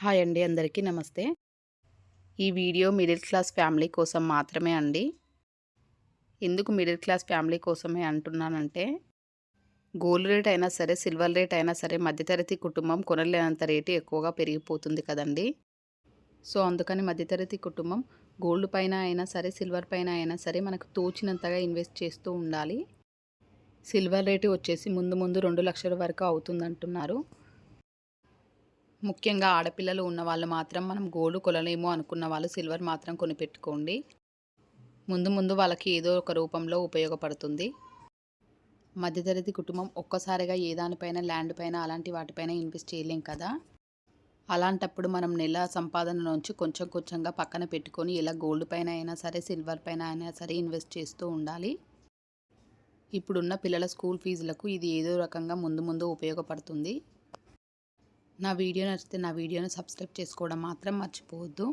Hi అండి అందరికీ నమస్తే. ఈ వీడియో మిడిల్ క్లాస్ ఫ్యామిలీ కోసం మాత్రమే అండి. ఎందుకు మిడిల్ క్లాస్ ఫ్యామిలీ కోసమే అంటున్నానంటే గోల్డ్ రేట్ అయినా సరే సిల్వర్ రేట్ అయినా సరే మధ్యతరగతి కుటుంబం కొనలేనంత రేటు ఎక్కువగా పెరిగిపోతుంది కదండి. సో అందుకని మధ్యతరగతి కుటుంబం గోల్డ్ పైన అయినా సరే సిల్వర్ పైన అయినా సరే మనకు తోచినంతగా ఇన్వెస్ట్ చేస్తూ ఉండాలి. సిల్వర్ రేటు వచ్చేసి ముందు ముందు రెండు లక్షల వరకు అవుతుందంటున్నారు. ముఖ్యంగా ఆడపిల్లలు ఉన్న వాళ్ళు మాత్రం మనం గోల్డ్ కొనలేము అనుకున్న వాళ్ళు సిల్వర్ మాత్రం కొనిపెట్టుకోండి. ముందు ముందు వాళ్ళకి ఏదో ఒక రూపంలో ఉపయోగపడుతుంది. మధ్యతరగతి కుటుంబం ఒక్కసారిగా ఏ దానిపైన ల్యాండ్ పైన అలాంటి వాటిపైన ఇన్వెస్ట్ చేయలేం కదా. అలాంటప్పుడు మనం నెల సంపాదన నుంచి కొంచెం కొంచెంగా పక్కన పెట్టుకొని ఇలా గోల్డ్ పైన అయినా సరే సిల్వర్ పైన అయినా సరే ఇన్వెస్ట్ చేస్తూ ఉండాలి. ఇప్పుడున్న పిల్లల స్కూల్ ఫీజులకు ఇది ఏదో రకంగా ముందు ముందు ఉపయోగపడుతుంది. నా వీడియో నచ్చితే నా వీడియోని సబ్స్క్రైబ్ చేసుకోవడం మాత్రం మర్చిపోవద్దు.